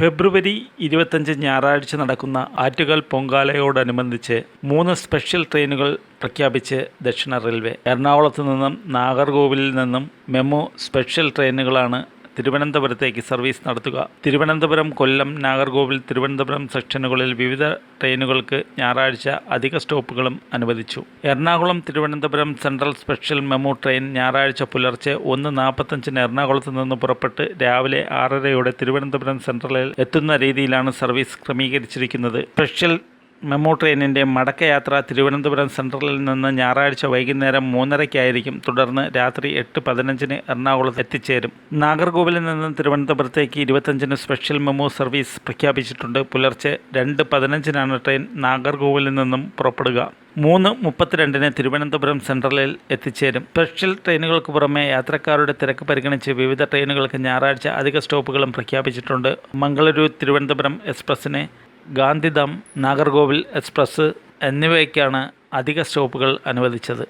ഫെബ്രുവരി ഇരുപത്തഞ്ച് ഞായറാഴ്ച നടക്കുന്ന ആറ്റുകാൽ പൊങ്കാലയോടനുബന്ധിച്ച് മൂന്ന് സ്പെഷ്യൽ ട്രെയിനുകൾ പ്രഖ്യാപിച്ച് ദക്ഷിണ റെയിൽവേ. എറണാകുളത്ത് നിന്നും നാഗർകോവിലിൽ നിന്നും മെമു സ്പെഷ്യൽ ട്രെയിനുകളാണ് തിരുവനന്തപുരത്തേക്ക് സർവീസ് നടത്തുക. തിരുവനന്തപുരം കൊല്ലം നാഗർകോവിൽ തിരുവനന്തപുരം സെക്ഷനുകളിൽ വിവിധ ട്രെയിനുകൾക്ക് ഞായറാഴ്ച അധിക സ്റ്റോപ്പുകളും അനുവദിച്ചു. Ernakulam Thiruvananthapuram central special MEMU train ഞായറാഴ്ച പുലർച്ചെ ഒന്ന് നാൽപ്പത്തഞ്ചിന് എറണാകുളത്ത് നിന്ന് പുറപ്പെട്ട് രാവിലെ ആറരയോടെ തിരുവനന്തപുരം സെൻട്രലിൽ എത്തുന്ന രീതിയിലാണ് സർവീസ് ക്രമീകരിച്ചിരിക്കുന്നത്. സ്പെഷ്യൽ മെമു ട്രെയിനിന്റെ മടക്കയാത്ര തിരുവനന്തപുരം സെൻട്രലിൽ നിന്ന് ഞായറാഴ്ച വൈകുന്നേരം മൂന്നരയ്ക്കായിരിക്കും. തുടർന്ന് രാത്രി എട്ട് പതിനഞ്ചിന് എറണാകുളത്ത് എത്തിച്ചേരും. നാഗർകോവിലിൽ നിന്ന് തിരുവനന്തപുരത്തേക്ക് ഇരുപത്തഞ്ചിന് സ്പെഷ്യൽ മെമോ സർവീസ് പ്രഖ്യാപിച്ചിട്ടുണ്ട്. പുലർച്ചെ രണ്ട് പതിനഞ്ചിനാണ് ട്രെയിൻ നാഗർകോവിലിൽ നിന്നും പുറപ്പെടുക. മൂന്ന് മുപ്പത്തിരണ്ടിന് തിരുവനന്തപുരം സെൻട്രലിൽ എത്തിച്ചേരും. സ്പെഷ്യൽ ട്രെയിനുകൾക്ക് പുറമെ യാത്രക്കാരുടെ തിരക്ക് പരിഗണിച്ച് വിവിധ ട്രെയിനുകൾക്ക് ഞായറാഴ്ച അധിക സ്റ്റോപ്പുകളും പ്രഖ്യാപിച്ചിട്ടുണ്ട്. മംഗളൂരു തിരുവനന്തപുരം എക്സ്പ്രസ്സിന് ഗാന്ധിധാം നാഗർകോവിൽ എക്സ്പ്രസ് എന്നിവയ്ക്കാണ് അധിക സ്റ്റോപ്പുകൾ അനുവദിച്ചത്.